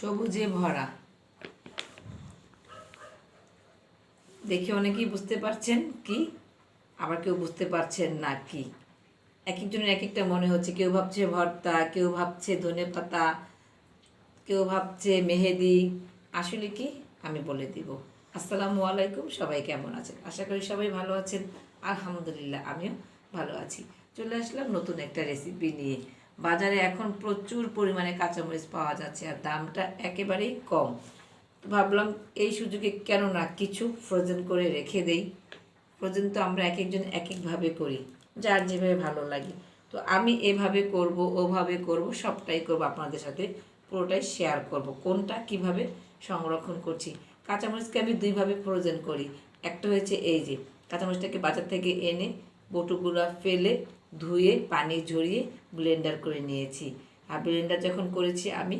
সবুজে ভরা। দেখে অনেকেই বুঝতে পারছেন কি, আবার কেউ বুঝতে পারছেন না কি। এক একজনের এক একটা মনে হচ্ছে, কেউ ভাবছে ভর্তা, কেউ ভাবছে ধনে পাতা, কেউ ভাবছে মেহেদি। আসলে কি, আমি বলে দিব। আসসালামু আলাইকুম, সবাই কেমন আছেন? আশা করি সবাই ভালো আছেন। আলহামদুলিল্লাহ, আমিও ভালো আছি। চলে আসলাম নতুন একটা রেসিপি নিয়ে। বাজারে এখন প্রচুর পরিমাণে কাঁচামরিচ পাওয়া যাচ্ছে আর দামটা একেবারেই কম। তো ভাবলাম এই সুযোগে কেন না কিছু ফ্রোজেন করে রেখে দেই। ফ্রোজেন তো আমরা এক একজন এক একভাবে করি, যার যেভাবে ভালো লাগে। তো আমি এভাবে করব, ওভাবে করব, সবটাই করব আপনাদের সাথে, পুরোটাই শেয়ার করব। কোনটা কীভাবে সংরক্ষণ করছি? কাঁচামরিচকে আমি দুইভাবে ফ্রোজেন করি। একটা হয়েছে এই যে, কাঁচামরিচটাকে বাজার থেকে এনে বটুগুলো ফেলে ধুয়ে, পানি ঝরিয়ে ব্লেন্ডার করে নিয়েছি। আর ব্লেন্ডার যখন করেছি, আমি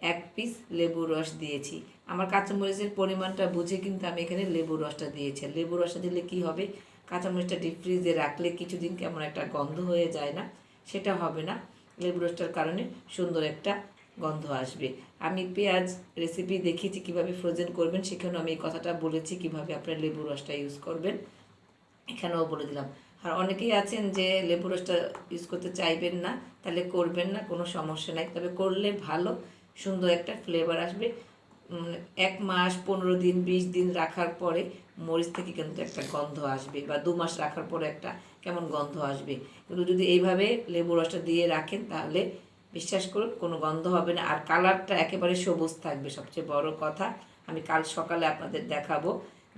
এক পিস লেবুর রস দিয়েছি। আমার কাঁচামরিচের পরিমাণটা বুঝে কিন্তু আমি এখানে লেবুর রসটা দিয়েছি। লেবুর রসটা দিলে কি হবে? কাঁচামরিচটা ডিপ ফ্রিজে রাখলে কিছুদিন কেমন একটা গন্ধ হয়ে যায় না? সেটা হবে না। লেবু রসটার কারণে সুন্দর একটা গন্ধ আসবে। আমি পেঁয়াজ রেসিপি দেখিয়েছি, কীভাবে ফ্রোজেন করবেন, সেখানেও আমি এই কথাটা বলেছি, কীভাবে আপনার লেবু রসটা ইউজ করবেন। এখানেও বলে দিলাম। আর অনেকেই আছেন যে লেবু রসটা ইউজ করতে চাইবেন না, তাহলে করবেন না, কোনো সমস্যা নাই। তবে করলে ভালো, সুন্দর একটা ফ্লেভার আসবে। এক মাস, পনেরো দিন, বিশ দিন রাখার পরে মরিচ থেকে কিন্তু একটা গন্ধ আসবে বা দু মাস রাখার পরে একটা কেমন গন্ধ আসবে। কিন্তু যদি এইভাবে লেবু রসটা দিয়ে রাখেন, তাহলে বিশ্বাস করুন, কোনো গন্ধ হবে না। আর কালারটা একেবারে সবুজ থাকবে, সবচেয়ে বড় কথা। আমি কাল সকালে আপনাদের দেখাবো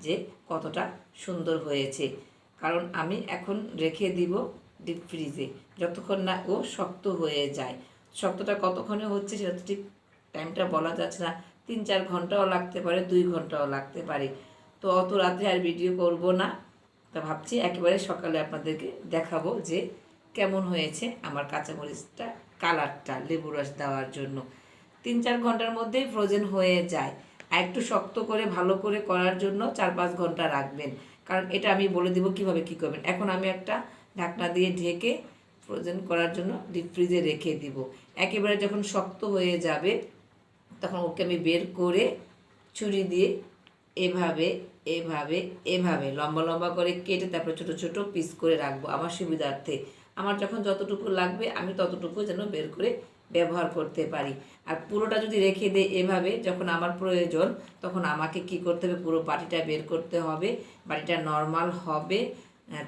যে কতটা সুন্দর হয়েছে। কারণ আমি এখন রেখে দিব ডিপ ফ্রিজে যতক্ষণ না ও শক্ত হয়ে যায়। শক্তটা কতক্ষণে হচ্ছে সেটা তো ঠিক টাইমটা বলা যাচ্ছে না। তিন চার ঘন্টাও লাগতে পারে, দুই ঘন্টাও লাগতে পারে। তো অত রাত্রে আর ভিডিও করব না। তা ভাবছি একেবারে সকালে আপনাদেরকে দেখাবো যে কেমন হয়েছে আমার কাঁচামরিচটা, কালারটা লেবু রস দেওয়ার জন্য। তিন চার ঘণ্টার মধ্যেই ফ্রোজেন হয়ে যায়। আর একটু শক্ত করে, ভালো করে করার জন্য চার পাঁচ ঘণ্টা রাখবেন। কারণ এটা আমি বলে দিব কীভাবে কি করবেন। এখন আমি একটা ঢাকনা দিয়ে ঢেকে ফ্রোজেন করার জন্য ডিপ ফ্রিজে রেখে দিব। একেবারে যখন শক্ত হয়ে যাবে, তখন ওকে আমি বের করে ছুরি দিয়ে এভাবে এভাবে এভাবে লম্বা লম্বা করে কেটে তারপরে ছোট ছোট পিস করে রাখব আমার সুবিধার্থে। আমার যখন যতটুকু লাগবে, আমি ততটুকু যেন বের করে ব্যবহার করতে পারি। আর পুরোটা যদি রেখে দিই এভাবে, যখন আমার প্রয়োজন, তখন আমাকে কি করতে হবে? পুরো বাটিটা বের করতে হবে। বাটিটা নর্মাল হবে।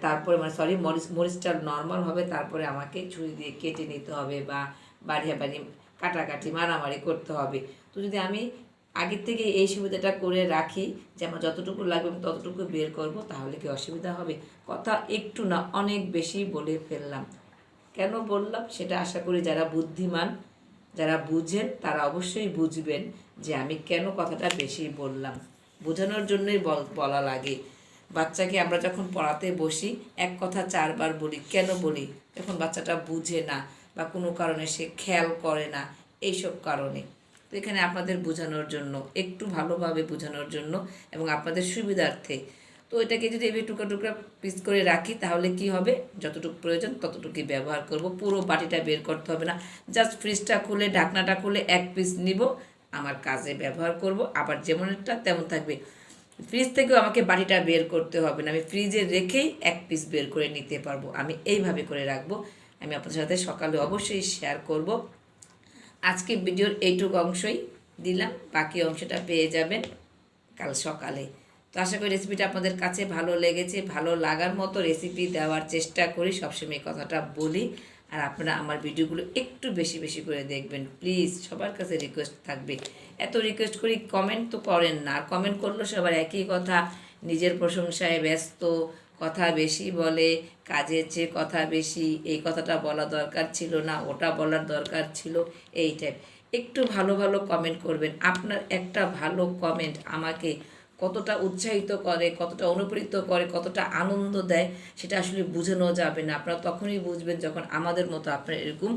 তারপরে মানে সরি মরিচ, মরিচটা নর্মাল হবে। তারপরে আমাকে ছুরি দিয়ে কেটে নিতে হবে বা বাড়িয়ে বাড়ি, কাটাকাটি, মারামারি করতে হবে। তো যদি আমি আগের থেকে এই সুবিধাটা করে রাখি, যে আমার যতটুকু লাগবে আমি ততটুকু বের করব, তাহলে কি অসুবিধা হবে? কথা একটু না, অনেক বেশি বলে ফেললাম। কেন বললাম সেটা আশা করি যারা বুদ্ধিমান, যারা বুঝেন তারা অবশ্যই বুঝবেন যে আমি কেন কথাটা বেশি বললাম। বোঝানোর জন্যই বল- লাগে। বাচ্চাকে আমরা যখন পড়াতে বসি, এক কথা চারবার বলি, কেন বলি? যখন বাচ্চাটা বুঝে না বা কোনো কারণে সে খেয়াল করে না, এইসব কারণে। তো এখানে আপনাদের বোঝানোর জন্য, একটু ভালোভাবে বোঝানোর জন্য এবং আপনাদের সুবিধার্থে তো এটাকে যদি এভাবে টুকরা টুকরা পিস করে রাখি, তাহলে কি হবে? যতটুকু প্রয়োজন ততটুকুই ব্যবহার করব। পুরো বাটিটা বের করতে হবে না। জাস্ট ফ্রিজটা খুলে, ঢাকনাটা খুলে এক পিস নিব, আমার কাজে ব্যবহার করব। আবার যেমন একটা তেমন থাকবে। ফ্রিজ থেকেও আমাকে বাটিটা বের করতে হবে না। আমি ফ্রিজে রেখেই এক পিস বের করে নিতে পারব। আমি এইভাবে করে রাখব। আমি আপনাদের সাথে সকালে অবশ্যই শেয়ার করব। আজকে ভিডিওর এইটুকু অংশই দিলাম। বাকি অংশটা পেয়ে যাবেন কাল সকালে। তো আশা করি রেসিপিটা আপনাদের কাছে ভালো লেগেছে, ভালো লাগার মতো রেসিপি দেওয়ার চেষ্টা করি, সবসময় কথাটা বলি। আর আপনারা আমার ভিডিওগুলো একটু বেশি বেশি করে দেখবেন। প্লিজ সবার কাছে রিকোয়েস্ট থাকবে। এত রিকোয়েস্ট করি কমেন্ট তো করেন না। আর কমেন্ট করলেও সবার একই কথা। নিজের প্রশংসায় ব্যস্ত, কথা বেশি বলে, কাজের চেয়ে কথা বেশি, এই কথাটা বলা দরকার ছিল না, ওটা বলার দরকার ছিল, এই টাইপ একটু ভালো ভালো কমেন্ট করবেন। আপনার একটা ভালো কমেন্ট আমাকে কতটা উৎসাহিত করে, কতটা অনুপ্রেরিত করে, কতটা আনন্দ দেয়, সেটা আসলে বোঝানো যাবে না। আপনারা তখনই বুঝবেন যখন আমাদের মতো আপনারা এরকম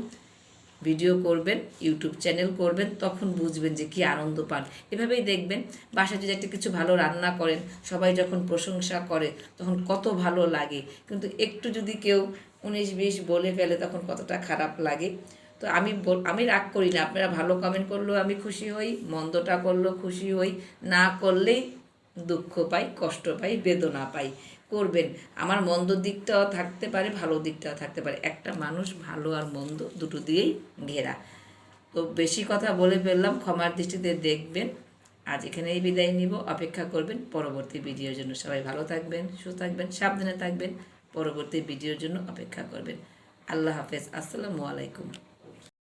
ভিডিও করবেন ইউটিউব চ্যানেল করবেন, তখন বুঝবেন যে কি আনন্দ পান। এভাবেই দেখবেন, বাসায় যদি একটা কিছু ভালো রান্না করেন, সবাই যখন প্রশংসা করে, তখন কত ভালো লাগে। কিন্তু একটু যদি কেউ উনিশ বিশ বলে ফেলে, তখন কতটা খারাপ লাগে। তো আমি আমি রাগ করি না। আপনারা ভালো কমেন্ট করলেও আমি খুশি হই, মন্দটা করলেও খুশি হই। না করলেই দুঃখ পাই, কষ্ট পাই, বেদনা পাই। করবেন। আমার মন্দ দিকটাও থাকতে পারে, ভালো দিকটাও থাকতে পারে। একটা মানুষ ভালো আর মন্দ দুটো দিয়েই ঘেরা। তো বেশি কথা বলে ফেললাম, ক্ষমার দৃষ্টিতে দেখবেন। আজ এখানেই বিদায় নিব, অপেক্ষা করবেন পরবর্তী ভিডিওর জন্য। সবাই ভালো থাকবেন, সুস্থ থাকবেন, সাবধানে থাকবেন, পরবর্তী ভিডিওর জন্য অপেক্ষা করবেন। আল্লাহ হাফেজ। আসসালামু আলাইকুম।